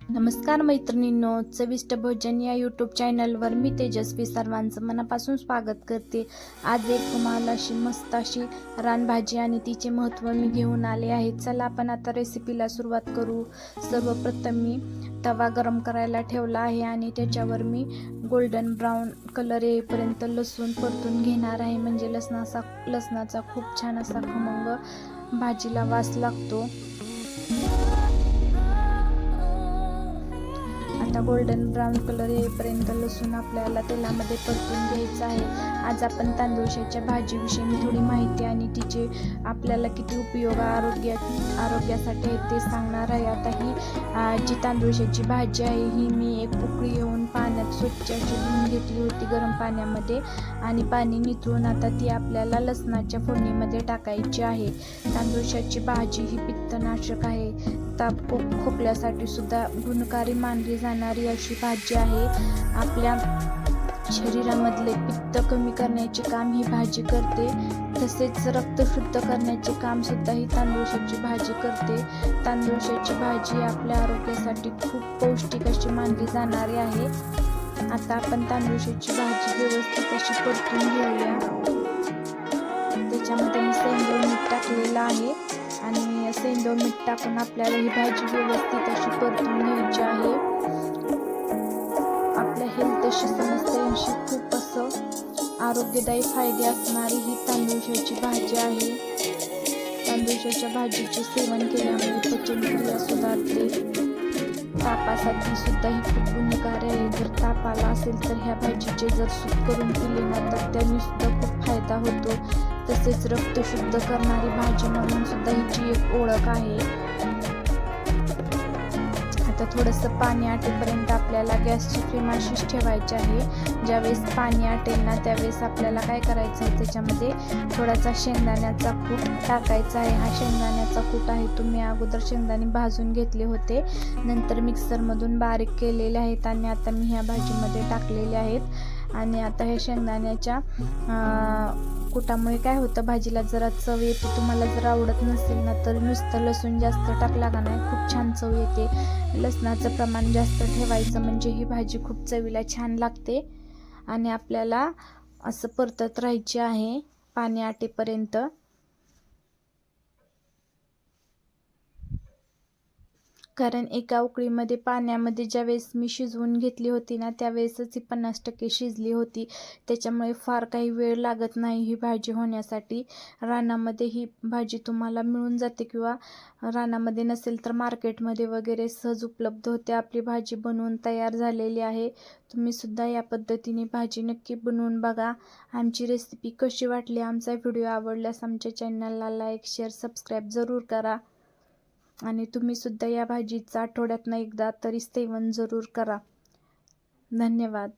नमस्कार मैत्रिणींनो चविष्ट भोजन या यूट्यूब चॅनलवर मी तेजस्वी सर्वांचं मनापासून स्वागत करते. आज एक तुम्हाला अशी मस्त अशी रानभाजी आणि तिचे महत्त्व मी घेऊन आले आहे. चला आपण आता रेसिपीला सुरुवात करू. सर्वप्रथम मी तवा गरम करायला ठेवला आहे आणि त्याच्यावर मी गोल्डन ब्राऊन कलर येईपर्यंत लसूण परतून घेणार आहे. म्हणजे लसणाचा लसणाचा खूप छान असा खमंग भाजीला वास लागतो. आता गोल्डन ब्राऊन कलर येईपर्यंत लसूण आपल्याला तेलामध्ये परतून घ्यायचं आहे. आज आपण तांदूळशाच्या भाजीविषयी मी थोडी माहिती आणि तिचे आपल्याला किती उपयोग आरोग्या आरोग्यासाठी आहेत ते सांगणार आहे. आता ही जी तांदूळशाची भाजी आहे ही मी एक उकळी येऊन पाण्यात स्वच्छ अशी धुवून घेतली होती गरम पाण्यामध्ये आणि पाणी निचळून आता ती आपल्याला लसणाच्या फोडणीमध्ये टाकायची आहे. तांदूळशाची भाजी ही पित्तनाशक आहे. ताप खोकल्यासाठी सुद्धा गुणकारी मानली जाणारी अशी भाजी आहे. आपल्या शरीरामधले पित्त कमी करण्याचे काम ही भाजी करते. तसेच रक्त शुद्ध करण्याचे काम सुद्धा ही तांदूळशाची भाजी करते. तांदूळशाची भाजी आपल्या आरोग्यासाठी खूप पौष्टिक अशी मानली जाणारी आहे. आता आपण तांदूळशाची भाजी व्यवस्थित अशी परतून घेऊया. त्याच्यामध्ये मी सेंदूर मीठ टाकलेलं आहे. आणि सेंदूर मीठ टाकून आपल्याला ही भाजी व्यवस्थित अशी परतून घ्यायची आहे. आपल्या हेल्थशी समस्यांशी खूप असं आरोग्यदायी फायदे असणारी ही तांदूळशाची भाजी आहे. तांदूळशाच्या भाजीचे सेवन केल्यामुळे पचनक्रिया सुधारते. तापासाठी सुद्धा ही खूप गुणकारी आहे. जर ताप आला असेल तर ह्या भाजीचे जर सूप करून पिले ना तर त्यांनी सुद्धा खूप फायदा होतो. तसेच रक्त शुद्ध करणारी भाजी म्हणून सुद्धा हिची एक ओळख आहे. आता थोडंसं पाणी आटेपर्यंत आपल्याला गॅसची फ्लेम अशीच ठेवायची आहे. ज्यावेळेस पाणी आटेल ना त्यावेळेस आपल्याला काय करायचं आहे त्याच्यामध्ये थोडासा शेंगदाण्याचा कूट टाकायचा आहे. हा शेंगदाण्याचा कूट आहे तुम्ही अगोदर शेंगदाणे भाजून घेतले होते. नंतर मिक्सरमधून बारीक केलेले आहेत आणि आता मी ह्या भाजीमध्ये टाकलेले आहेत. आणि आता हे शेंगदाण्याच्या कुटामुळे काय होतं? भाजीला जरा चव येते. तुम्हाला जर आवडत नसेल ना तर नुसतं लसूण जास्त टाकला का नाही? खूप छान चव येते. लसणाचं प्रमाण जास्त ठेवायचं म्हणजे ही भाजी खूप चवीला छान लागते. आणि आपल्याला असं परतत राहायची आहे पाणी आटेपर्यंत. कारण एका उकळीमध्ये पाण्यामध्ये ज्यावेळेस मी शिजवून घेतली होती ना त्यावेळेसच ही पन्नास टक्के शिजली होती. त्याच्यामुळे फार काही वेळ लागत नाही ही भाजी होण्यासाठी. रानामध्ये ही भाजी तुम्हाला मिळून जाते किंवा रानामध्ये नसेल तर मार्केटमध्ये वगैरे सहज उपलब्ध होते. आपली भाजी बनवून तयार झालेली आहे. तुम्ही सुद्धा या पद्धतीने भाजी नक्की बनवून बघा. आमची रेसिपी कशी वाटली? आमचा व्हिडिओ आवडल्यास आमच्या चॅनलला लाईक शेअर सबस्क्राईब जरूर करा. आणि तुम्ही सुद्धा या भाजीचं आठवड्यातनं एकदा तरी सेवन जरूर करा. धन्यवाद.